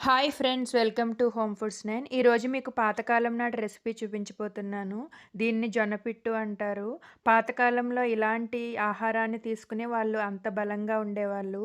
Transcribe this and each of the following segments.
Hi friends welcome to home foods nine. ఈరోజు మీకు పాతకాలం నాటి రెసిపీ చూపించబోతున్నాను. దీన్ని జొన్నపిట్టు అంటారు. పాతకాలంలో ఇలాంటి ఆహారాన్ని తీసుకునే వాళ్ళు అంత బలంగా ఉండేవాళ్ళు.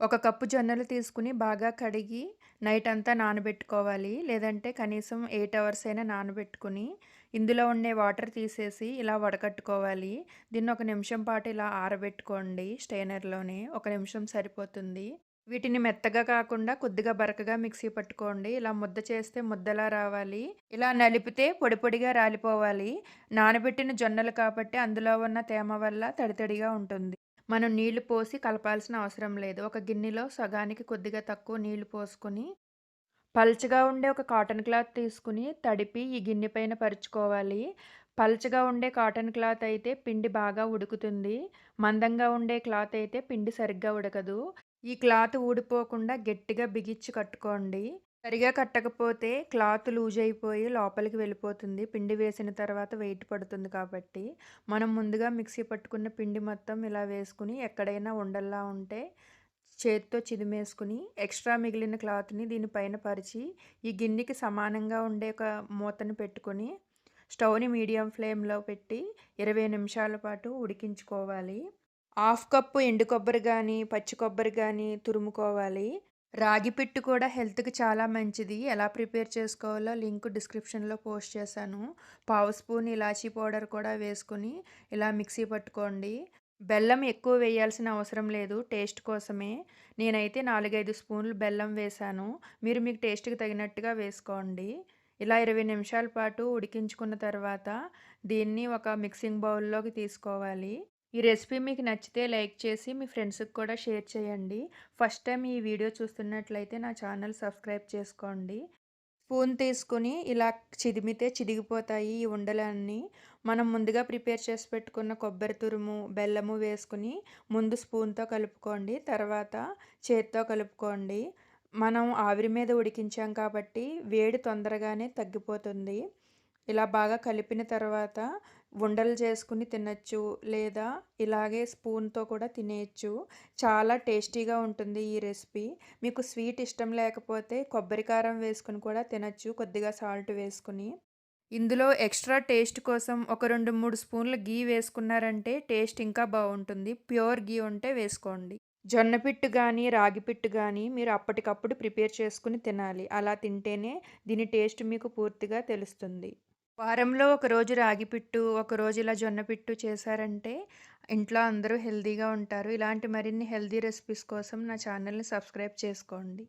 ఒక కప్పు జొన్నలు తీసుకుని బాగా కడిగి నైట్ అంతా నానబెట్టుకోవాలి. లేదంటే కనీసం ఎయిట్ అవర్స్ అయినా నానబెట్టుకుని ఇందులో ఉండే వాటర్ తీసేసి ఇలా వడకట్టుకోవాలి. దీన్ని ఒక నిమిషం పాటు ఇలా ఆరబెట్టుకోండి స్టైనర్లోనే ఒక నిమిషం సరిపోతుంది. వీటిని మెత్తగా కాకుండా కొద్దిగా బరకగా మిక్సీ పట్టుకోండి. ఇలా ముద్ద చేస్తే ముద్దలా రావాలి. ఇలా నలిపితే పొడి పొడిగా రాలిపోవాలి. నానబెట్టిన జొన్నలు కాబట్టి అందులో ఉన్న తేమ వల్ల తడితడిగా ఉంటుంది. మనం నీళ్ళు పోసి కలపాల్సిన అవసరం లేదు. ఒక గిన్నెలో సగానికి కొద్దిగా తక్కువ నీళ్ళు పోసుకొని పల్చగా ఉండే ఒక కాటన్ క్లాత్ తీసుకుని తడిపి ఈ గిన్నె పైన పరుచుకోవాలి. పల్చగా ఉండే కాటన్ క్లాత్ అయితే పిండి బాగా ఉడుకుతుంది. మందంగా ఉండే క్లాత్ అయితే పిండి సరిగ్గా ఉడకదు. ఈ క్లాత్ ఊడిపోకుండా గట్టిగా బిగించి కట్టుకోండి. సరిగా కట్టకపోతే క్లాత్ లూజ్ అయిపోయి లోపలికి వెళ్ళిపోతుంది. పిండి వేసిన తర్వాత వెయిట్ పడుతుంది కాబట్టి. మనం ముందుగా మిక్సీ పట్టుకున్న పిండి మొత్తం ఇలా వేసుకుని ఎక్కడైనా ఉండల్లా ఉంటే చేతితో చిదిమేసుకుని ఎక్స్ట్రా మిగిలిన క్లాత్ని దీనిపైన పరిచి ఈ గిన్నెకి సమానంగా ఉండే ఒక మూతను పెట్టుకొని స్టవ్ని మీడియం ఫ్లేమ్లో పెట్టి ఇరవై నిమిషాల పాటు ఉడికించుకోవాలి. హాఫ్ కప్పు ఎండు కొబ్బరి కానీ పచ్చి కొబ్బరి కానీ తురుముకోవాలి. రాగి పిట్టు కూడా హెల్త్కి చాలా మంచిది. ఎలా ప్రిపేర్ చేసుకోవాలో లింక్ డిస్క్రిప్షన్లో పోస్ట్ చేశాను. పావు స్పూన్ ఇలాచీ పౌడర్ కూడా వేసుకుని ఇలా మిక్సీ పట్టుకోండి. బెల్లం ఎక్కువ వేయాల్సిన అవసరం లేదు టేస్ట్ కోసమే. నేనైతే నాలుగైదు స్పూన్లు బెల్లం వేశాను. మీరు మీకు టేస్ట్కి తగినట్టుగా వేసుకోండి. ఇలా ఇరవై నిమిషాల పాటు ఉడికించుకున్న తర్వాత దీన్ని ఒక మిక్సింగ్ బౌల్లోకి తీసుకోవాలి. ఈ రెసిపీ మీకు నచ్చితే లైక్ చేసి మీ ఫ్రెండ్స్కి కూడా షేర్ చేయండి. ఫస్ట్ టైం ఈ వీడియో చూస్తున్నట్లయితే నా ఛానల్ సబ్స్క్రైబ్ చేసుకోండి. స్పూన్ తీసుకుని ఇలా చిదిమితే చిదిగిపోతాయి ఈ ఉండలన్నీ. మనం ముందుగా ప్రిపేర్ చేసి పెట్టుకున్న కొబ్బరి తురుము బెల్లము వేసుకుని ముందు స్పూన్తో కలుపుకోండి. తర్వాత చేత్తో కలుపుకోండి. మనం ఆవిరి మీద ఉడికించాం కాబట్టి వేడి తొందరగానే తగ్గిపోతుంది. ఇలా బాగా కలిపిన తర్వాత ఉండలు చేసుకుని తినచ్చు లేదా ఇలాగే స్పూన్తో కూడా తినేయచ్చు. చాలా టేస్టీగా ఉంటుంది ఈ రెసిపీ. మీకు స్వీట్ ఇష్టం లేకపోతే కొబ్బరి కారం వేసుకుని కూడా తినచ్చు కొద్దిగా సాల్ట్ వేసుకుని. ఇందులో ఎక్స్ట్రా టేస్ట్ కోసం ఒక రెండు మూడు స్పూన్ల గీ వేసుకున్నారంటే టేస్ట్ ఇంకా బాగుంటుంది ప్యూర్ గీ ఉంటే వేసుకోండి. జొన్న పిట్టు కానీ రాగి పిట్టు కానీ మీరు అప్పటికప్పుడు ప్రిపేర్ చేసుకుని తినాలి. అలా తింటేనే దీని టేస్ట్ మీకు పూర్తిగా తెలుస్తుంది. వారంలో ఒకరోజు రాగి పిట్టు ఒకరోజు ఇలా జొన్న పిట్టు చేశారంటే ఇంట్లో అందరూ హెల్తీగా ఉంటారు. ఇలాంటి మరిన్ని హెల్తీ రెసిపీస్ కోసం నా ఛానల్ని సబ్స్క్రైబ్ చేసుకోండి.